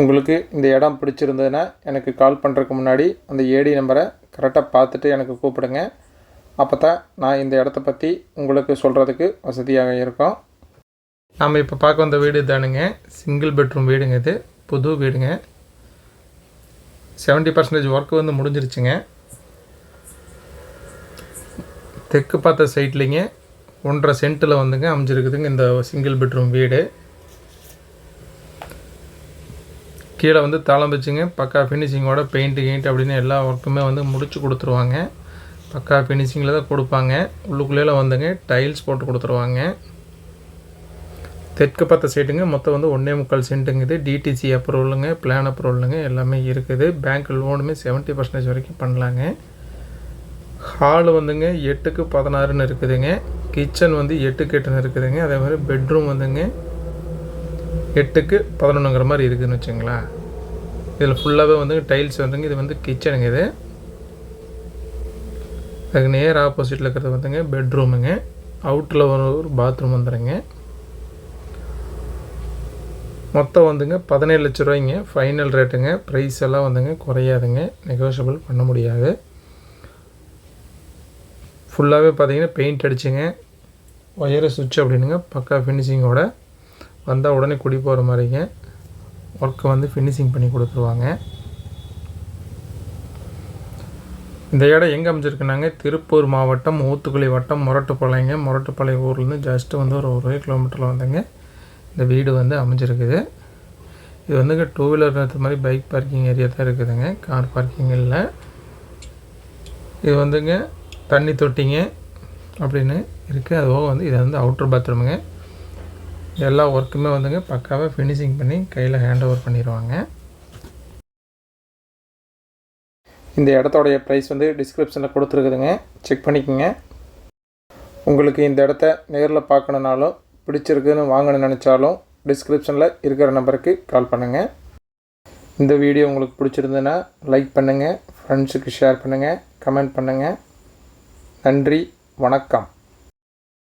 உங்களுக்கு இந்த இடம் பிடிச்சிருந்ததுன்னா எனக்கு கால் பண்ணுறதுக்கு முன்னாடி அந்த ஏடி நம்பரை கரெக்டாக பார்த்துட்டு எனக்கு கூப்பிடுங்க. அப்போ தான் நான் இந்த இடத்த பற்றி உங்களுக்கு சொல்கிறதுக்கு வசதியாக இருக்கும். நாம் இப்போ பார்க்க வந்த வீடு தானுங்க சிங்கிள் பெட்ரூம் வீடுங்க இது. புது வீடுங்க. செவன்ட்டி பர்சன்டேஜ் ஒர்க் வந்து முடிஞ்சிருச்சுங்க. தெற்கு பார்த்த சைட்லிங்க ஒன்றரை சென்ட்டில் வந்துங்க அமைஞ்சிருக்குதுங்க இந்த சிங்கிள் பெட்ரூம் வீடு. கீழே வந்து தாளம் வச்சுங்க. பக்கா ஃபினிஷிங்கோட பெயிண்ட் கெயிண்ட் அப்படின்னு எல்லா ஒர்க்குமே வந்து முடிச்சு கொடுத்துருவாங்க. பக்கா ஃபினிஷிங்கில் தான் கொடுப்பாங்க. உள்ளுக்குள்ளே வந்துங்க டைல்ஸ் போட்டு கொடுத்துருவாங்க. தெற்கு பத்த சைட்டுங்க மொத்தம் வந்து ஒன்றே முக்கால் சென்ட்டுங்குது டிடிசி அப்ரூவலுங்க பிளான் அப்ரூவலுங்க எல்லாமே இருக்குது. பேங்க் லோனுமே செவன்ட்டி பர்சன்டேஜ் வரைக்கும் பண்ணலாங்க. ஹால் வந்துங்க எட்டுக்கு பதினாறுன்னு இருக்குதுங்க. கிச்சன் வந்து எட்டுக்கு எட்டுன்னு இருக்குதுங்க. அதே மாதிரி பெட்ரூம் வந்துங்க. எட்டுக்கு பதினொன்றுங்கிற மாதிரி இருக்குதுன்னு வச்சுங்களேன். இதில் ஃபுல்லாகவே வந்து டைல்ஸ் வந்துங்க இது வந்து கிச்சனுங்க இது. அதுக்கு நேர் ஆப்போசிட்டில் இருக்கிறது வந்துங்க பெட்ரூமுங்க அவுட்டில் ஒரு ஒரு பாத்ரூம் வந்துடுங்க மொத்தம் வந்துங்க பதினேழு லட்ச ரூபாய்ங்க. ஃபைனல் ரேட்டுங்க ப்ரைஸ் எல்லாம் வந்துங்க குறையாதுங்க. நெகோஷியபிள் பண்ண முடியாது. ஃபுல்லாகவே பார்த்தீங்கன்னா பெயிண்ட் அடிச்சுங்க. ஒயரை சுவிட்ச் அப்படின்னுங்க பக்கா ஃபினிஷிங்கோட வந்தால் உடனே குடி போகிற மாதிரிங்க. ஒர்க்கை வந்து ஃபினிஷிங் பண்ணி கொடுத்துருவாங்க. இந்த இடம் எங்கே அமைஞ்சிருக்குனாங்க? திருப்பூர் மாவட்டம் ஊத்துக்குழி வட்டம் முரட்டுப்பாளையங்க. முரட்டுப்பாளையம் ஊர்லேருந்து ஜஸ்ட்டு வந்து ஒரு ஒரு கிலோமீட்டரில் வந்துங்க. இந்த வீடு வந்து அமைஞ்சிருக்குது. இது வந்துங்க டூ வீலர் நிறுத்த மாதிரி பைக் பார்க்கிங் ஏரியா தான் இருக்குதுங்க. கார் பார்க்கிங் இல்லை. இது வந்துங்க தண்ணி தொட்டிங்க அப்படின்னு இருக்குது அதுவும் வந்து இது வந்து அவுட்ரு பாத்ரூமுங்க எல்லா ஒர்க்குமே வந்துங்க பக்காவாக ஃபினிஷிங் பண்ணி கையில் ஹேண்ட் ஓவர் பண்ணிடுவாங்க இந்த இடத்தோடைய ப்ரைஸ் வந்து டிஸ்கிரிப்ஷனில் கொடுத்துருக்குதுங்க. செக் பண்ணிக்கோங்க. உங்களுக்கு இந்த இடத்த நேரில் பார்க்கணுனாலும் பிடிச்சிருக்குன்னு வாங்கணும்னு நினச்சாலும் டிஸ்கிரிப்ஷனில் இருக்கிற நம்பருக்கு கால் பண்ணுங்கள் இந்த வீடியோ உங்களுக்கு பிடிச்சிருந்ததுன்னா லைக் பண்ணுங்கள் ஃப்ரெண்ட்ஸுக்கு ஷேர் பண்ணுங்கள் கமெண்ட் பண்ணுங்கள் நன்றி. வணக்கம்.